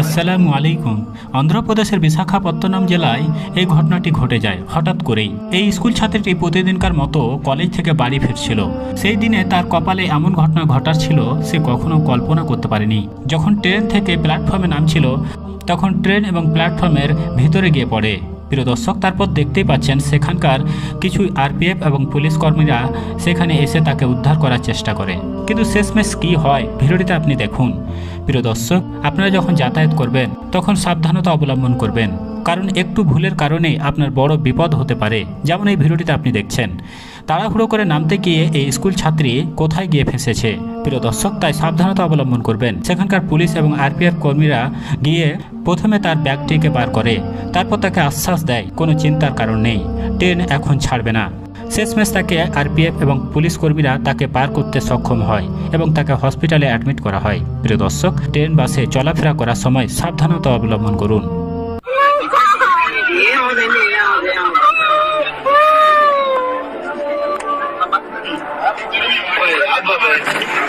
আসসালামু আলাইকুম। অন্ধ্রপ্রদেশের বিশাখাপত্তনম জেলায় এই ঘটনাটি ঘটে যায়, হঠাৎ করেই। এই স্কুল ছাত্রীটি প্রতিদিনকার মতো কলেজ থেকে বাড়ি ফিরছিল। সেই দিনে তার কপালে এমন ঘটনা ঘটার ছিল সে কখনো কল্পনা করতে পারেনি। যখন ট্রেন থেকে প্ল্যাটফর্মে নামছিল, তখন ট্রেন এবং প্ল্যাটফর্মের ভিতরে গিয়ে পড়ে। প্রিয় দর্শক, তারপর দেখতেই পাচ্ছেন সেখানকার কিছু আরপিএফ এবং পুলিশ কর্মীরা সেখানে এসে তাকে উদ্ধার করার চেষ্টা করে। কিন্তু শেষমেশ কি হয়, ভিডিওটিতে আপনি দেখুন। প্রিয় দর্শক, আপনারা যখন যাতায়াত করবেন, তখন সাবধানতা অবলম্বন করবেন। কারণ একটু ভুলের কারণে আপনার বড় বিপদ হতে পারে, যেমন এই ভিডিওটিতে আপনি দেখছেন। তাড়াহুড়ো করে নামতে গিয়ে এই স্কুল ছাত্রী কোথায় গিয়ে ফেঁসেছে? প্রিয় দর্শক, তাই সাবধানতা অবলম্বন করবেন। সেখানকার পুলিশ এবং আরপিএফ কর্মীরা গিয়ে প্রথমে তার ব্যাগটিকে বার করে, তারপর তাকে আশ্বাস দেয়, কোনো চিন্তার কারণ নেই, ট্রেন এখন ছাড়বে না। শেষমেশ তাকে আরপিএফ এবং পুলিশ কর্মীরা তাকে পার করতে সক্ষম হয় এবং তাকে হসপিটালে অ্যাডমিট করা হয়। প্রিয় দর্শক, ট্রেন, বাসে চলাফেরা করার সময় সাবধানতা অবলম্বন করুন। einfach.